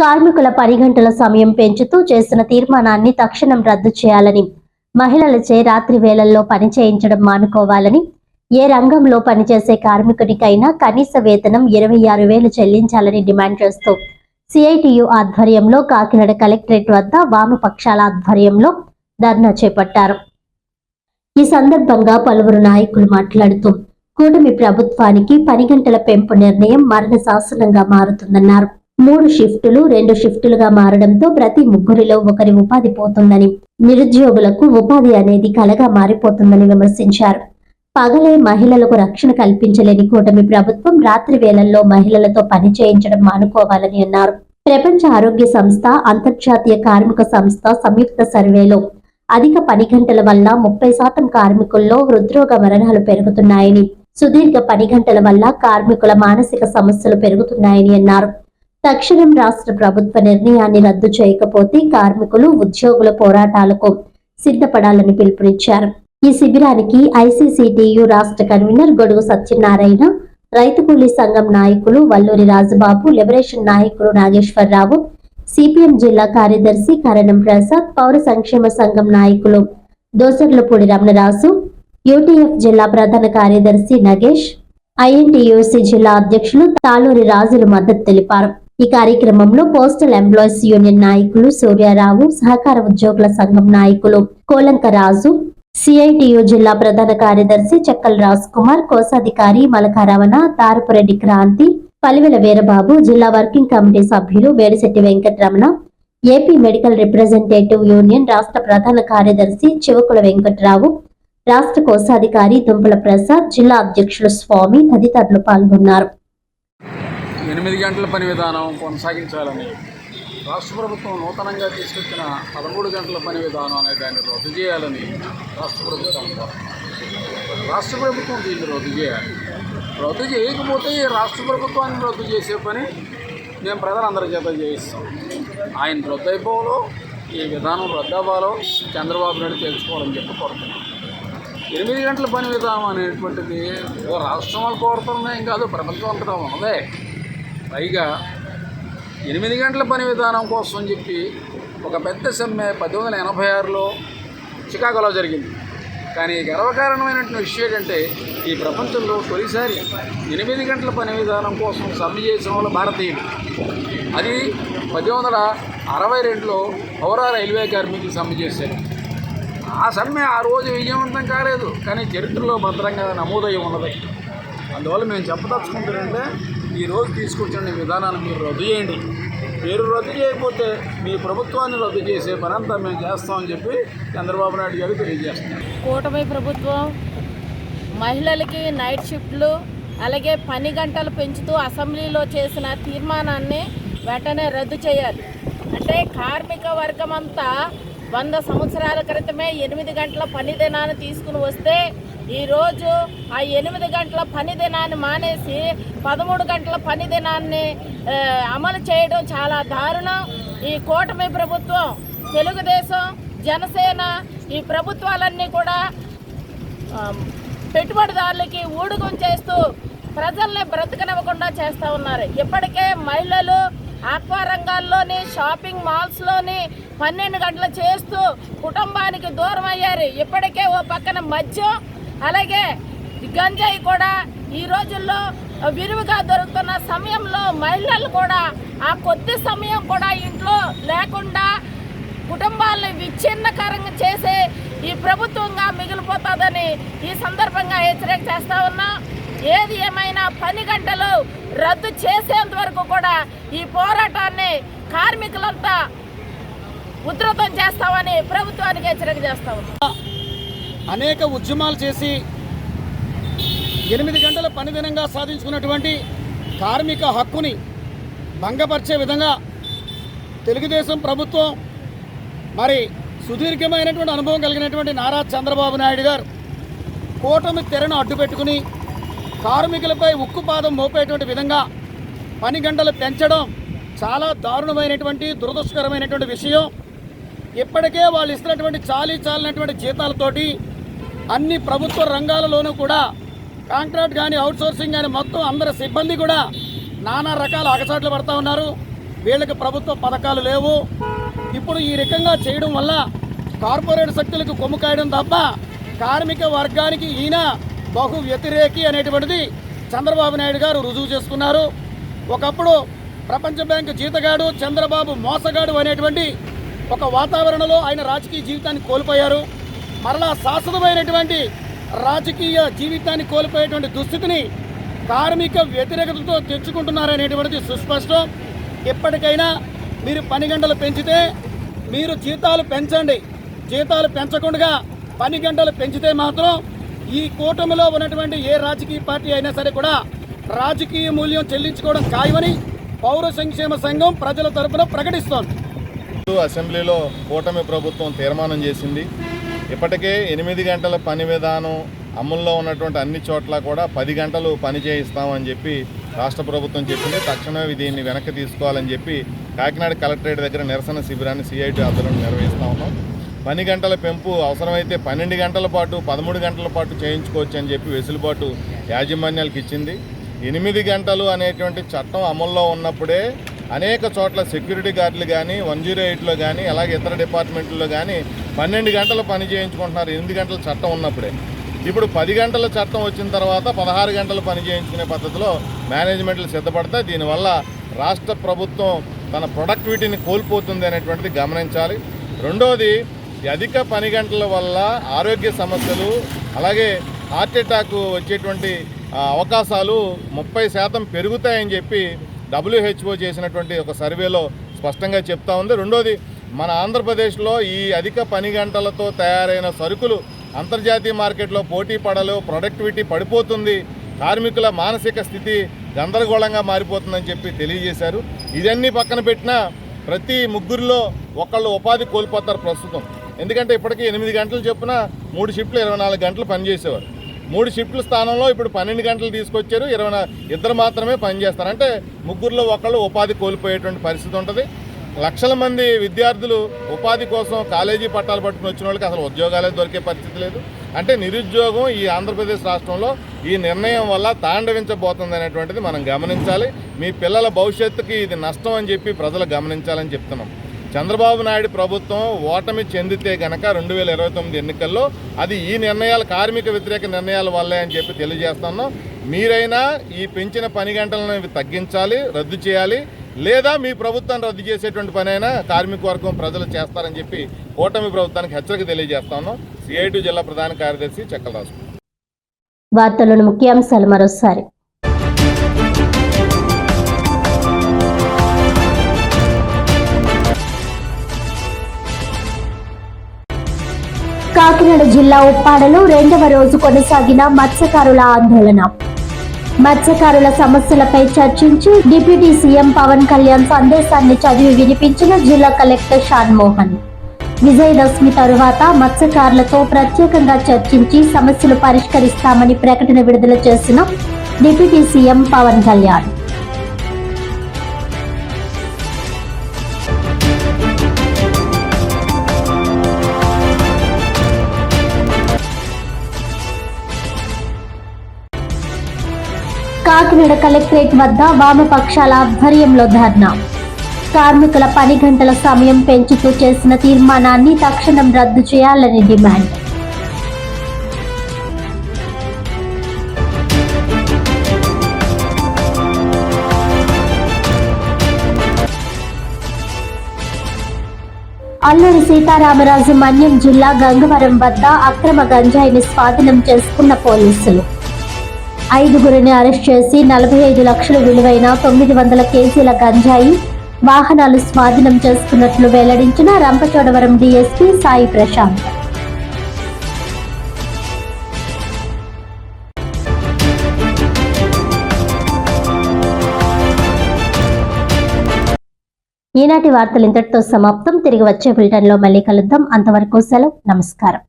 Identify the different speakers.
Speaker 1: కార్మికుల పని గంటల సమయం పెంచుతూ చేసిన తీర్మానాన్ని తక్షణం రద్దు చేయాలని మహిళలచే రాత్రి వేళల్లో పని చేయించడం మానుకోవాలని ఏ రంగంలో పనిచేసే కార్మికుడికైనా కనీస వేతనం ఇరవై ఆరు వేలు చెల్లించాలని డిమాండ్ చేస్తూ సిఐటియు ఆధ్వర్యంలో కాకినాడ కలెక్టరేట్ వద్ద వామపక్షాల ఆధ్వర్యంలో ధర్నా చేపట్టారు. ఈ సందర్భంగా పలువురు నాయకులు మాట్లాడుతూ కూటమి ప్రభుత్వానికి పని గంటల పెంపు నిర్ణయం మరణ శాసనంగా మారుతుందన్నారు. మూడు షిఫ్టులు రెండు షిఫ్టులుగా మారడంతో ప్రతి ముగ్గురిలో ఒకరి ఉపాధి పోతుందని నిరుద్యోగులకు ఉపాధి అనేది కలగా మారిపోతుందని విమర్శించారు. పగలే మహిళలకు రక్షణ కల్పించలేని కూటమి ప్రభుత్వం రాత్రి వేళల్లో మహిళలతో పని చేయించడం మానుకోవాలని అన్నారు. ప్రపంచ ఆరోగ్య సంస్థ అంతర్జాతీయ కార్మిక సంస్థ సంయుక్త సర్వేలో అధిక పని గంటల వల్ల ముప్పై శాతం కార్మికుల్లో హృద్రోగ మరణాలు పెరుగుతున్నాయని సుదీర్ఘ పని గంటల వల్ల కార్మికుల మానసిక సమస్యలు పెరుగుతున్నాయని అన్నారు. తక్షణం రాష్ట్ర ప్రభుత్వ నిర్ణయాన్ని రద్దు చేయకపోతే కార్మికులు ఉద్యోగుల పోరాటాలకు సిద్ధపడాలని పిలుపునిచ్చారు. ఈ శిబిరానికి ఐసీసీటీయు రాష్ట్ర కన్వీనర్ గొడుగు సత్యనారాయణ రైతు కూలీ సంఘం నాయకులు వల్లూరి రాజుబాబు లిబరేషన్ నాయకులు నాగేశ్వరరావు సిపిఎం జిల్లా కార్యదర్శి కరణం ప్రసాద్ పౌర సంక్షేమ సంఘం నాయకులు దోసర్లపూడి రమణరాజు యూటీఎఫ్ జిల్లా ప్రధాన కార్యదర్శి నగేష్ ఐఎన్టీయూసీ జిల్లా అధ్యక్షులు తాళూరి రాజులు మద్దతు తెలిపారు. ఈ కార్యక్రమంలో పోస్టల్ ఎంప్లాయీస్ యూనియన్ నాయకులు సూర్యారావు సహకార ఉద్యోగుల సంఘం నాయకులు కోలంక రాజు సిఐటియు జిల్లా ప్రధాన కార్యదర్శి చెక్కల రాజ్ కుమార్ కోశాధికారి మలకారవణ తారపురెడ్డి క్రాంతి పలివెల వీరబాబు జిల్లా వర్కింగ్ కమిటీ సభ్యులు Vedisetti Venkataramana AP medical representative union రాష్ట్ర ప్రధాన కార్యదర్శి చివకుల వెంకట్రావు రాష్ట్ర కోశాధికారి దుంపల ప్రసాద్ జిల్లా అధ్యక్షులు స్వామి తదితరులు పాల్గొన్నారు.
Speaker 2: ఎనిమిది గంటల పని విధానం కొనసాగించాలని రాష్ట్ర ప్రభుత్వం నూతనంగా తీసుకొచ్చిన పదమూడు గంటల పని విధానం అనే దాన్ని రద్దు చేయాలని రాష్ట్ర ప్రభుత్వం రాష్ట్ర ప్రభుత్వం దీన్ని రద్దు చేయాలి. రద్దు చేయకపోతే ఈ రాష్ట్ర ప్రభుత్వాన్ని రద్దు చేసే పని మేము ప్రజలందరి చేత చేయిస్తాం. ఆయన రద్దు అయిపోవాలో ఈ విధానం రద్దు అవ్వాలో చంద్రబాబు నాయుడు తెలుసుకోవాలని చెప్పి కోరుతున్నాం. ఎనిమిది గంటల పని విధానం అనేటువంటిది ఏదో రాష్ట్రం వాళ్ళు కోరుతున్నాం కాదు ప్రపంచం అంతటా ఉన్నదే. పైగా ఎనిమిది గంటల పని విధానం కోసం అని చెప్పి ఒక పెద్ద సమ్మె పద్దెనిమిది వందల ఎనభై ఆరులో చికాగోలో జరిగింది. కానీ గర్వకారణమైనటువంటి విషయం ఏంటంటే ఈ ప్రపంచంలో తొలిసారి ఎనిమిది గంటల పని విధానం కోసం సమ్మె చేసిన వాళ్ళు భారతీయులు. అది పద్దెనిమిది వందల అరవై రెండులో హౌరా రైల్వే కార్మికులు సమ్మె చేశారు. ఆ సమ్మె ఆ రోజు విజయవంతం కాలేదు కానీ చరిత్రలో భద్రంగా నమోదై ఉన్నది. అందువల్ల మేము చెప్పదలుచుకుంటారంటే ఈరోజు తీసుకొచ్చిన విధానాన్ని మీరు రద్దు చేయండి. మీరు రద్దు చేయకపోతే మీ ప్రభుత్వాన్ని రద్దు చేసే పనంతా మేము చేస్తామని చెప్పి చంద్రబాబు నాయుడు గారు తెలియజేస్తున్నారు.
Speaker 3: కూటమి ప్రభుత్వం మహిళలకి నైట్ షిఫ్ట్లు అలాగే పని గంటలు పెంచుతూ అసెంబ్లీలో చేసిన తీర్మానాన్ని వెంటనే రద్దు చేయాలి. అంటే కార్మిక వర్గం అంతా వంద సంవత్సరాల క్రితమే ఎనిమిది గంటల పని దినాన్ని తీసుకుని వస్తే ఈరోజు ఆ ఎనిమిది గంటల పని దినాన్ని మానేసి పదమూడు గంటల పని దినాన్ని అమలు చేయడం చాలా దారుణం. ఈ కూటమి ప్రభుత్వం తెలుగుదేశం జనసేన ఈ ప్రభుత్వాలన్నీ కూడా పెట్టుబడిదారులకి ఊడుగం చేస్తూ ప్రజల్ని బ్రతకనివ్వకుండా చేస్తూ ఉన్నారు. ఇప్పటికే మహిళలు ఆక్వా రంగాల్లోని షాపింగ్ మాల్స్లోని పన్నెండు గంటలు చేస్తూ కుటుంబానికి దూరం అయ్యారు. ఇప్పటికే ఓ పక్కన మద్యం అలాగే గంజాయి కూడా ఈ రోజుల్లో విరివిగా దొరుకుతున్న సమయంలో మహిళలు కూడా ఆ కొద్ది సమయం కూడా ఇంట్లో లేకుండా కుటుంబాలను విచ్ఛిన్నకరంగా చేసే ఈ ప్రభుత్వంగా మిగిలిపోతుందని ఈ సందర్భంగా హెచ్చరిక చేస్తా ఉన్నాం. ఏది ఏమైనా పని గంటలు రద్దు చేసేంత వరకు కూడా ఈ పోరాటాన్ని కార్మికులంతా ఉధృతం చేస్తామని ప్రభుత్వానికి హెచ్చరిక చేస్తా
Speaker 4: అనేక ఉద్యమాలు చేసి ఎనిమిది గంటల పనిదినంగా సాధించుకున్నటువంటి కార్మిక హక్కుని భంగపరిచే విధంగా తెలుగుదేశం ప్రభుత్వం మరి సుదీర్ఘమైనటువంటి అనుభవం కలిగినటువంటి నారా చంద్రబాబు నాయుడు గారు కూటమి తెరను అడ్డుపెట్టుకుని కార్మికులపై ఉక్కుపాదం మోపేటువంటి విధంగా పని గంటలు పెంచడం చాలా దారుణమైనటువంటి దురదృష్టకరమైనటువంటి విషయం. ఇప్పటికే వాళ్ళు ఇస్తున్నటువంటి చాలీ చాలినటువంటి జీతాలతోటి అన్ని ప్రభుత్వ రంగాలలోనూ కూడా కాంట్రాక్ట్ కానీ అవుట్సోర్సింగ్ కానీ మొత్తం అందరి సిబ్బంది కూడా నానా రకాల అగచాట్లు పడతా ఉన్నారు. వీళ్ళకి ప్రభుత్వ పథకాలు లేవు. ఇప్పుడు ఈ రకంగా చేయడం వల్ల కార్పొరేట్ శక్తులకు కొమ్ము కాయడం తప్ప కార్మిక వర్గానికి ఈయన బహు వ్యతిరేకి అనేటువంటిది చంద్రబాబు నాయుడు గారు రుజువు చేసుకున్నారు. ఒకప్పుడు ప్రపంచ బ్యాంకు జీతగాడు చంద్రబాబు మోసగాడు అనేటువంటి ఒక వాతావరణంలో ఆయన రాజకీయ జీవితాన్ని కోల్పోయారు. మరలా శాశ్వతమైనటువంటి రాజకీయ జీవితాన్ని కోల్పోయేటువంటి దుస్థితిని కార్మిక వ్యతిరేకతతో తెచ్చుకుంటున్నారనేటువంటిది సుస్పష్టం. ఎప్పటికైనా మీరు పని గంటలు పెంచితే మీరు జీతాలు పెంచండి. జీతాలు పెంచకుండా పని గంటలు పెంచితే మాత్రం ఈ కూటమిలో ఉన్నటువంటి ఏ రాజకీయ పార్టీ అయినా సరే కూడా రాజకీయ మూల్యం చెల్లించుకోవడం ఖాయమని పౌర సంక్షేమ సంఘం ప్రజల తరఫున ప్రకటిస్తోంది.
Speaker 5: అసెంబ్లీలో కూటమి ప్రభుత్వం తీర్మానం చేసింది. ఇప్పటికే ఎనిమిది గంటల పని విధానం అమల్లో ఉన్నటువంటి అన్ని చోట్ల కూడా పది గంటలు పని చేయిస్తామని చెప్పి రాష్ట్ర ప్రభుత్వం చెప్పింది. తక్షణమే దీన్ని వెనక్కి తీసుకోవాలని చెప్పి కాకినాడ కలెక్టరేట్ దగ్గర నిరసన శిబిరాన్ని సిఐటి ఆధ్వర్యంలో నిర్వహిస్తా ఉన్నాం. పని గంటల పెంపు అవసరమైతే పన్నెండు గంటల పాటు పదమూడు గంటల పాటు చేయించుకోవచ్చు అని చెప్పి వెసులుబాటు యాజమాన్యాలకు ఇచ్చింది. ఎనిమిది గంటలు అనేటువంటి చట్టం అమల్లో ఉన్నప్పుడే అనేక చోట్ల సెక్యూరిటీ గార్డులు కానీ వన్ జీరో ఎయిట్లో కానీ అలాగే ఇతర డిపార్ట్మెంట్లో కానీ పన్నెండు గంటలు పని చేయించుకుంటున్నారు ఎనిమిది గంటల చట్టం ఉన్నప్పుడే. ఇప్పుడు పది గంటల చట్టం వచ్చిన తర్వాత పదహారు గంటలు పని చేయించుకునే పద్ధతిలో మేనేజ్మెంట్లు సిద్ధపడతాయి దీనివల్ల రాష్ట్ర ప్రభుత్వం తన ప్రొడక్టివిటీని కోల్పోతుంది అనేటువంటిది గమనించాలి. రెండోది ఈ అధిక పని గంటల వల్ల ఆరోగ్య సమస్యలు అలాగే హార్ట్ అటాక్ వచ్చేటువంటి అవకాశాలు ముప్పై శాతం పెరుగుతాయని చెప్పి డబ్ల్యూహెచ్ఓ చేసినటువంటి ఒక సర్వేలో స్పష్టంగా చెప్తా ఉంది. రెండోది మన ఆంధ్రప్రదేశ్లో ఈ అధిక పని గంటలతో తయారైన సరుకులు అంతర్జాతీయ మార్కెట్లో పోటీ పడలు ప్రొడక్టివిటీ పడిపోతుంది కార్మికుల మానసిక స్థితి గందరగోళంగా మారిపోతుందని చెప్పి తెలియజేశారు. ఇదన్నీ పక్కన పెట్టినా ప్రతి ముగ్గురిలో ఒకళ్ళు ఉపాధి కోల్పోతారు ప్రస్తుతం. ఎందుకంటే ఇప్పటికీ ఎనిమిది గంటలు చొప్పున మూడు షిఫ్ట్లు ఇరవై నాలుగు గంటలు పనిచేసేవారు మూడు షిఫ్ట్ల స్థానంలో ఇప్పుడు పన్నెండు గంటలు తీసుకొచ్చారు ఇరవై ఇద్దరు మాత్రమే పనిచేస్తారు అంటే ముగ్గురులో ఒకళ్ళు ఉపాధి కోల్పోయేటువంటి పరిస్థితి ఉంటుంది. లక్షల మంది విద్యార్థులు ఉపాధి కోసం కాలేజీ పట్టాలు పట్టుకుని వచ్చిన వాళ్ళకి అసలు ఉద్యోగాలే దొరికే పరిస్థితి లేదు. అంటే నిరుద్యోగం ఈ ఆంధ్రప్రదేశ్ రాష్ట్రంలో ఈ నిర్ణయం వల్ల తాండవించబోతుంది అనేటువంటిది మనం గమనించాలి. మీ పిల్లల భవిష్యత్తుకి ఇది నష్టం అని చెప్పి ప్రజలు గమనించాలని చెప్తున్నాం. చంద్రబాబు నాయుడు ప్రభుత్వం ఓటమి చెందితే గనక రెండు వేల ఇరవై తొమ్మిది ఎన్నికల్లో అది ఈ నిర్ణయాలు కార్మిక వ్యతిరేక నిర్ణయాల వల్లే అని చెప్పి తెలియజేస్తున్నాం. మీరైనా ఈ పెంచిన పని గంటలను తగ్గించాలి రద్దు చేయాలి లేదా మీ ప్రభుత్వాన్ని రద్దు చేసేటువంటి పని అయినా కార్మిక వర్గం ప్రజలు చేస్తారని చెప్పి ఓటమి ప్రభుత్వానికి హెచ్చరిక తెలియజేస్తా ఉన్నాం సిఐటి జిల్లా ప్రధాన కార్యదర్శి చెక్కలరాజు
Speaker 1: వార్తలను ముఖ్యాంశాలు మరోసారి. కాకినాడ జిల్లా ఉప్పాడలో రెండవ రోజు కొనసాగిన మత్స్యకారుల ఆందోళన. మత్స్యకారుల సమస్యలపై చర్చించి డిప్యూటీ సీఎం పవన్ కళ్యాణ్ సందేశాన్ని చదివి వినిపించిన జిల్లా కలెక్టర్ షాన్ మోహన్ విజయదశమి తరువాత మత్స్యకారులతో ప్రత్యేకంగా చర్చించి సమస్యలు పరిష్కరిస్తామని ప్రకటన విడుదల చేసిన deputy CM Pawan Kalyan. Kakinada collectorate వద్ద వామపక్షాల ఆధ్వర్యంలో ధర్నా. కార్మికుల పని గంటల సమయం పెంచుతూ చేసిన తీర్మానాన్ని తక్షణం రద్దు చేయాలని డిమాండ్. అల్లూరి సీతారామరాజు మన్యం జిల్లా గంగవరం వద్ద అక్రమ గంజాయిని స్వాధీనం చేసుకున్న పోలీసులు. ఐదుగురిని అరెస్ట్ చేసి నలభై ఐదు లక్షల విలువైన తొమ్మిది వందల కేజీల గంజాయి వాహనాలు స్వాధీనం చేసుకున్నట్లు వెల్లడించిన రంపచోడవరం డీఎస్పీ సాయి ప్రశాంత్. ఈనాటి వార్తలు ఇంతటితో సమాప్తం. తిరిగి వచ్చే బులెటిన్లో మళ్ళీ కలుద్దాం. అంతవరకు సెలవు. నమస్కారం.